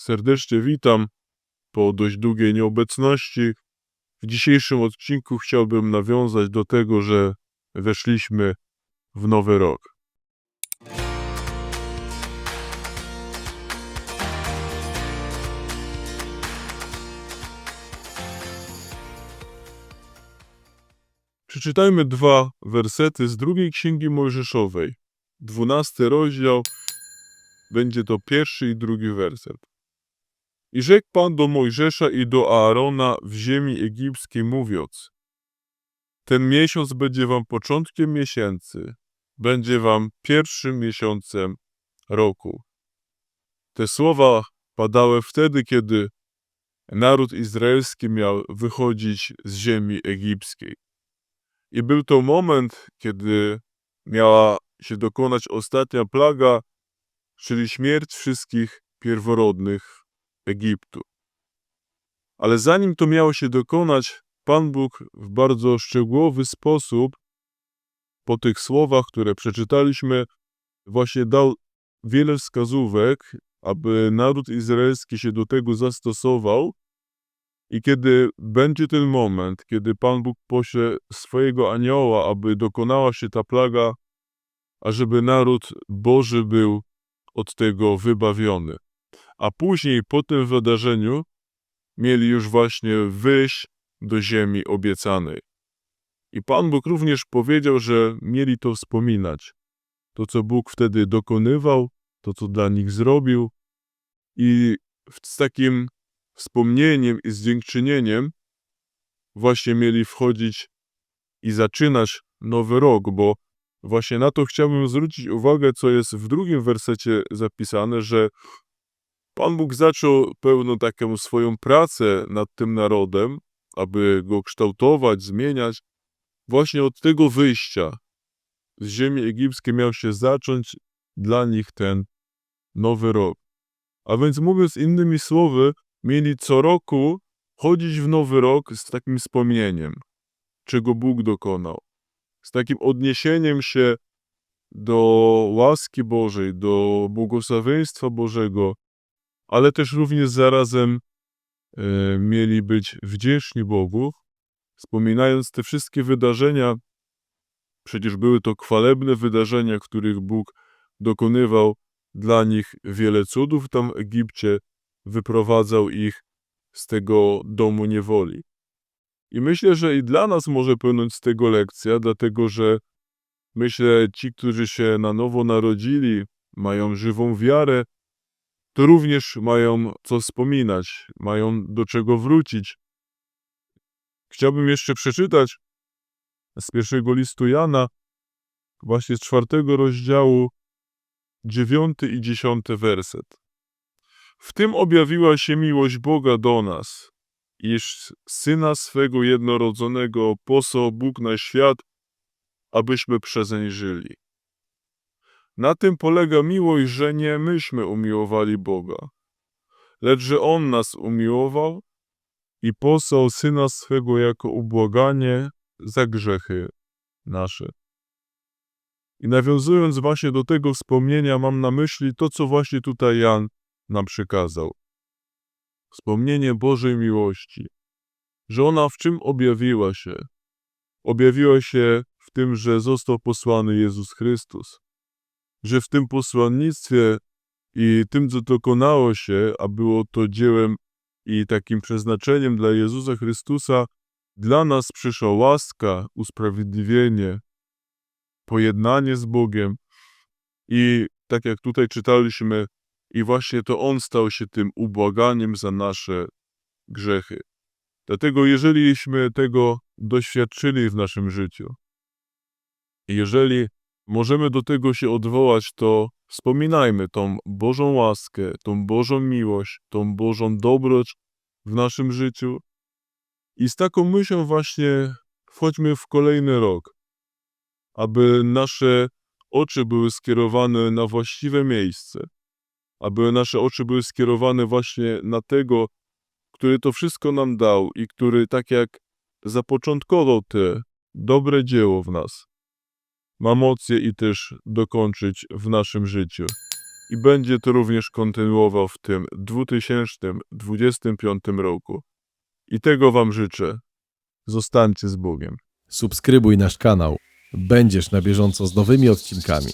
serdecznie witam po dość długiej nieobecności. W dzisiejszym odcinku chciałbym nawiązać do tego, że weszliśmy w nowy rok. Przeczytajmy dwa wersety z drugiej księgi Mojżeszowej. Dwunasty rozdział, będzie to pierwszy i drugi werset. I rzekł Pan do Mojżesza i do Aarona w ziemi egipskiej, mówiąc: Ten miesiąc będzie wam początkiem miesięcy, będzie wam pierwszym miesiącem roku. Te słowa padały wtedy, kiedy naród izraelski miał wychodzić z ziemi egipskiej. I był to moment, kiedy miała się dokonać ostatnia plaga, czyli śmierć wszystkich pierworodnych Egiptu. Ale zanim to miało się dokonać, Pan Bóg w bardzo szczegółowy sposób, po tych słowach, które przeczytaliśmy, właśnie dał wiele wskazówek, aby naród izraelski się do tego zastosował. I kiedy będzie ten moment, kiedy Pan Bóg pośle swojego anioła, aby dokonała się ta plaga, ażeby naród Boży był od tego wybawiony. A później, po tym wydarzeniu, mieli już właśnie wyjść do ziemi obiecanej. I Pan Bóg również powiedział, że mieli to wspominać. To, co Bóg wtedy dokonywał, to, co dla nich zrobił. I z takim wspomnieniem i z dziękczynieniem właśnie mieli wchodzić i zaczynać nowy rok, bo właśnie na to chciałbym zwrócić uwagę, co jest w drugim wersecie zapisane, że Pan Bóg zaczął pełną taką swoją pracę nad tym narodem, aby go kształtować, zmieniać. Właśnie od tego wyjścia z ziemi egipskiej miał się zacząć dla nich ten nowy rok. A więc mówiąc innymi słowy, mieli co roku chodzić w nowy rok z takim wspomnieniem, czego Bóg dokonał. Z takim odniesieniem się do łaski Bożej, do błogosławieństwa Bożego, ale też również zarazem e, mieli być wdzięczni Bogu, wspominając te wszystkie wydarzenia. Przecież były to chwalebne wydarzenia, których Bóg dokonywał dla nich wiele cudów tam w Egipcie, wyprowadzał ich z tego domu niewoli. I myślę, że i dla nas może płynąć z tego lekcja, dlatego że myślę, ci, którzy się na nowo narodzili, mają żywą wiarę, to również mają co wspominać, mają do czego wrócić. Chciałbym jeszcze przeczytać z pierwszego listu Jana, właśnie z czwartego rozdziału, dziewiąty i dziesiąty werset. W tym objawiła się miłość Boga do nas, iż Syna swego jednorodzonego posłał Bóg na świat, abyśmy przezeń żyli. Na tym polega miłość, że nie myśmy umiłowali Boga, lecz że On nas umiłował i posłał Syna swego jako ubłaganie za grzechy nasze. I nawiązując właśnie do tego wspomnienia, mam na myśli to, co właśnie tutaj Jan nam przekazał. Wspomnienie Bożej miłości, że ona w czym objawiła się? Objawiła się w tym, że został posłany Jezus Chrystus że w tym posłannictwie i tym, co dokonało się, a było to dziełem i takim przeznaczeniem dla Jezusa Chrystusa, dla nas przyszła łaska, usprawiedliwienie, pojednanie z Bogiem. I tak jak tutaj czytaliśmy, i właśnie to On stał się tym ubłaganiem za nasze grzechy. Dlatego, jeżeliśmy tego doświadczyli w naszym życiu, jeżeli możemy do tego się odwołać, to wspominajmy tą Bożą łaskę, tą Bożą miłość, tą Bożą dobroć w naszym życiu. I z taką myślą właśnie wchodźmy w kolejny rok, aby nasze oczy były skierowane na właściwe miejsce, aby nasze oczy były skierowane właśnie na tego, który to wszystko nam dał i który tak jak zapoczątkował te dobre dzieło w nas, ma moc je i też dokończyć w naszym życiu. i będzie to również kontynuował w tym 2025 roku. I tego Wam życzę. Zostańcie z Bogiem. Subskrybuj nasz kanał. Będziesz na bieżąco z nowymi odcinkami.